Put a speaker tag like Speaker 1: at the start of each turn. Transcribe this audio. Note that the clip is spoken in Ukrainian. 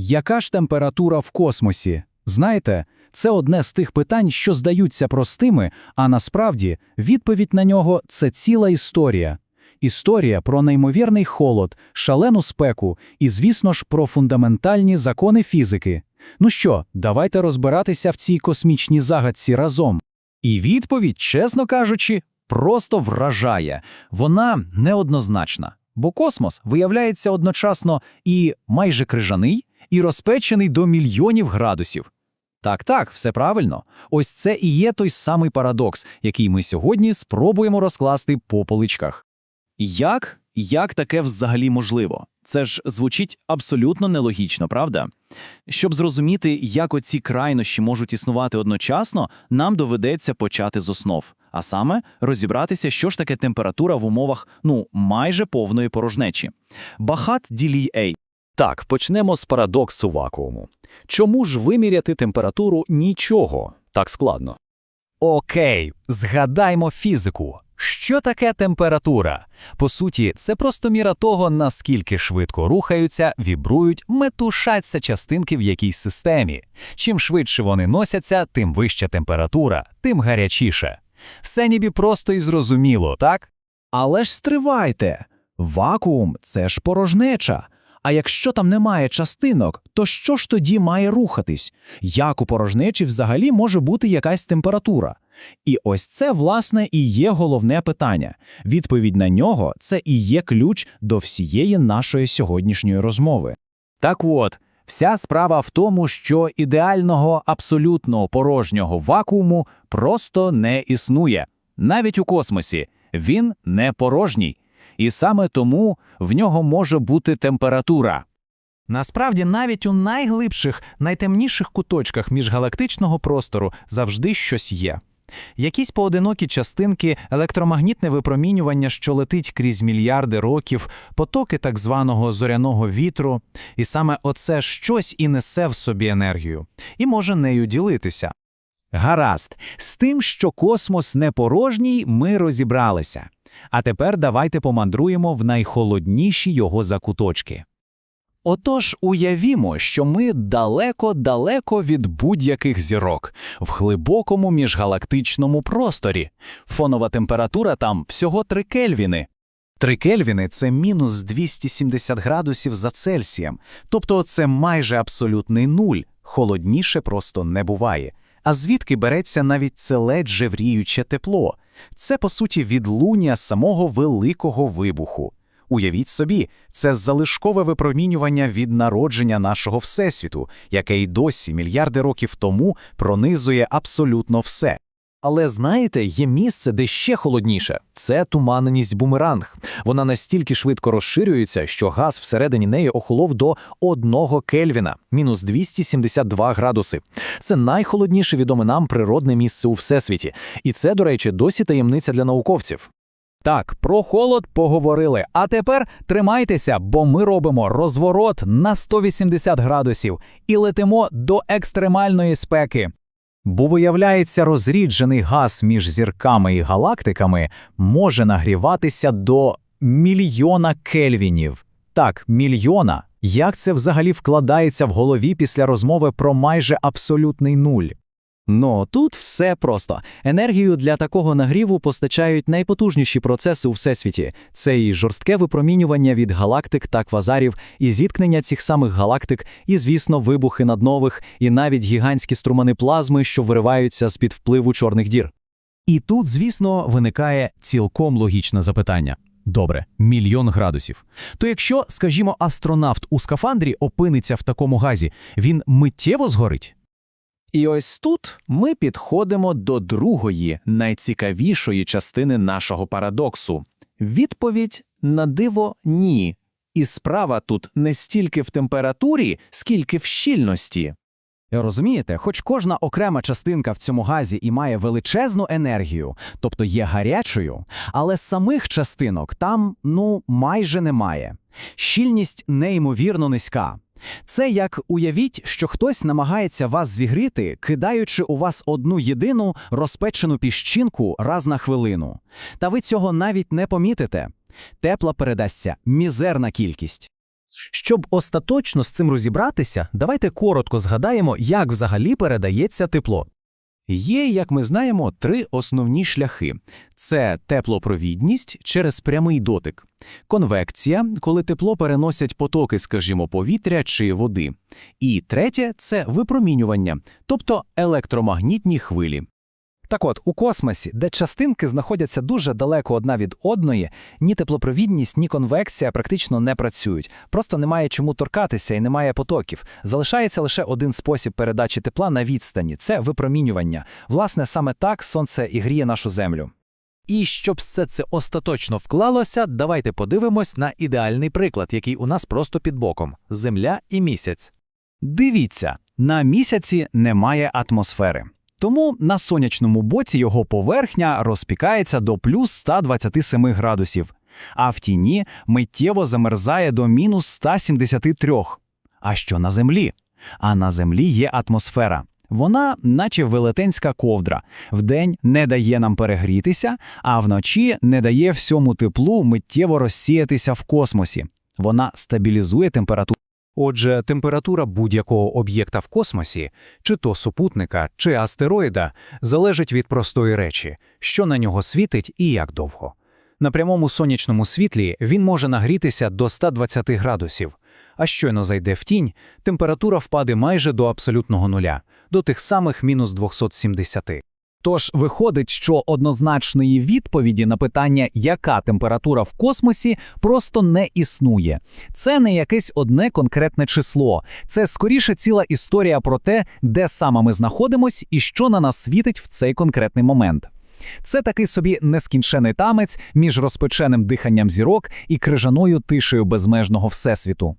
Speaker 1: Яка ж температура в космосі? Знаєте, це одне з тих питань, що здаються простими, а насправді відповідь на нього це ціла історія. Історія про неймовірний холод, шалену спеку і, звісно ж, про фундаментальні закони фізики. Ну що, давайте розбиратися в цій космічній загадці разом.
Speaker 2: І відповідь, чесно кажучи, просто вражає. Вона неоднозначна, бо космос виявляється одночасно і майже крижаний, і розпечений до мільйонів градусів. Так, так, все правильно. Ось це і є той самий парадокс, який ми сьогодні спробуємо розкласти по поличках. Як? Як таке взагалі можливо? Це ж звучить абсолютно нелогічно, правда? Щоб зрозуміти, як оці крайнощі можуть існувати одночасно, нам доведеться почати з основ, а саме розібратися, що ж таке температура в умовах ну майже повної порожнечі. Бахат ділій Ей.
Speaker 3: Так, почнемо з парадоксу вакууму. Чому ж виміряти температуру нічого так складно?
Speaker 4: Окей, згадаймо фізику. Що таке температура? По суті, це просто міра того, наскільки швидко рухаються, вібрують, метушаться частинки в якійсь системі. Чим швидше вони носяться, тим вища температура, тим гарячіше. Все ніби просто і зрозуміло, так?
Speaker 2: Але ж стривайте. Вакуум це ж порожнеча. А якщо там немає частинок, то що ж тоді має рухатись? Як у порожнечі взагалі може бути якась температура? І ось це, власне, і є головне питання. Відповідь на нього це і є ключ до всієї нашої сьогоднішньої розмови.
Speaker 1: Так от, вся справа в тому, що ідеального абсолютно порожнього вакууму просто не існує. Навіть у космосі він не порожній. І саме тому в нього може бути температура.
Speaker 4: Насправді, навіть у найглибших, найтемніших куточках міжгалактичного простору завжди щось є. Якісь поодинокі частинки, електромагнітне випромінювання, що летить крізь мільярди років, потоки так званого зоряного вітру, і саме оце щось і несе в собі енергію, і може нею ділитися.
Speaker 1: Гаразд, з тим, що космос не порожній, ми розібралися. А тепер давайте помандруємо в найхолодніші його закуточки.
Speaker 2: Отож, уявімо, що ми далеко-далеко від будь-яких зірок, в глибокому міжгалактичному просторі. Фонова температура там всього 3 кельвіни. 3 кельвіни – це мінус 270 градусів за Цельсієм, тобто це майже абсолютний нуль, холодніше просто не буває. А звідки береться навіть це ледь жевріюче тепло? Це, по суті, відлуння самого великого вибуху. Уявіть собі, це залишкове випромінювання від народження нашого Всесвіту, яке й досі мільярди років тому пронизує абсолютно все.
Speaker 3: Але знаєте, є місце, де ще холодніше це туманеність бумеранг. Вона настільки швидко розширюється, що газ всередині неї охолов до 1 кельвіна, мінус 272 градуси. Це найхолодніше відоме нам природне місце у всесвіті, і це, до речі, досі таємниця для науковців.
Speaker 4: Так, про холод поговорили. А тепер тримайтеся, бо ми робимо розворот на 180 градусів і летимо до екстремальної спеки. Бо виявляється, розріджений газ між зірками і галактиками може нагріватися до мільйона кельвінів. Так, мільйона. Як це взагалі вкладається в голові після розмови про майже абсолютний нуль? Ну, тут все просто. Енергію для такого нагріву постачають найпотужніші процеси у всесвіті. Це і жорстке випромінювання від галактик та квазарів, і зіткнення цих самих галактик, і, звісно, вибухи наднових, і навіть гігантські струмани плазми, що вириваються з-під впливу чорних дір. І тут, звісно, виникає цілком логічне запитання. Добре, мільйон градусів. То якщо, скажімо, астронавт у скафандрі опиниться в такому газі, він миттєво згорить?
Speaker 2: І ось тут ми підходимо до другої, найцікавішої частини нашого парадоксу. Відповідь на диво ні. І справа тут не стільки в температурі, скільки в щільності.
Speaker 4: Розумієте, хоч кожна окрема частинка в цьому газі і має величезну енергію, тобто є гарячою, але самих частинок там ну майже немає. Щільність неймовірно низька. Це як уявіть, що хтось намагається вас зігріти, кидаючи у вас одну єдину розпечену піщинку раз на хвилину. Та ви цього навіть не помітите. Тепла передасться мізерна кількість.
Speaker 3: Щоб остаточно з цим розібратися, давайте коротко згадаємо, як взагалі передається тепло.
Speaker 1: Є, як ми знаємо, три основні шляхи: це теплопровідність через прямий дотик, конвекція, коли тепло переносять потоки, скажімо, повітря чи води. І третє це випромінювання, тобто електромагнітні хвилі.
Speaker 4: Так от, у космосі, де частинки знаходяться дуже далеко одна від одної, ні теплопровідність, ні конвекція практично не працюють. Просто немає чому торкатися і немає потоків. Залишається лише один спосіб передачі тепла на відстані це випромінювання. Власне, саме так сонце і гріє нашу землю.
Speaker 3: І щоб все це остаточно вклалося, давайте подивимось на ідеальний приклад, який у нас просто під боком – Земля і місяць.
Speaker 1: Дивіться, на місяці немає атмосфери. Тому на сонячному боці його поверхня розпікається до плюс 127 градусів, а в тіні миттєво замерзає до мінус 173. А що на землі? А на землі є атмосфера. Вона, наче велетенська ковдра, вдень не дає нам перегрітися, а вночі не дає всьому теплу миттєво розсіятися в космосі. Вона стабілізує температуру.
Speaker 5: Отже, температура будь-якого об'єкта в космосі, чи то супутника, чи астероїда, залежить від простої речі, що на нього світить і як довго. На прямому сонячному світлі він може нагрітися до 120 градусів, а щойно зайде в тінь, температура впаде майже до абсолютного нуля, до тих самих мінус 270.
Speaker 4: Тож виходить, що однозначної відповіді на питання, яка температура в космосі, просто не існує. Це не якесь одне конкретне число, це скоріше ціла історія про те, де саме ми знаходимось і що на нас світить в цей конкретний момент. Це такий собі нескінчений тамець між розпеченим диханням зірок і крижаною тишею безмежного всесвіту.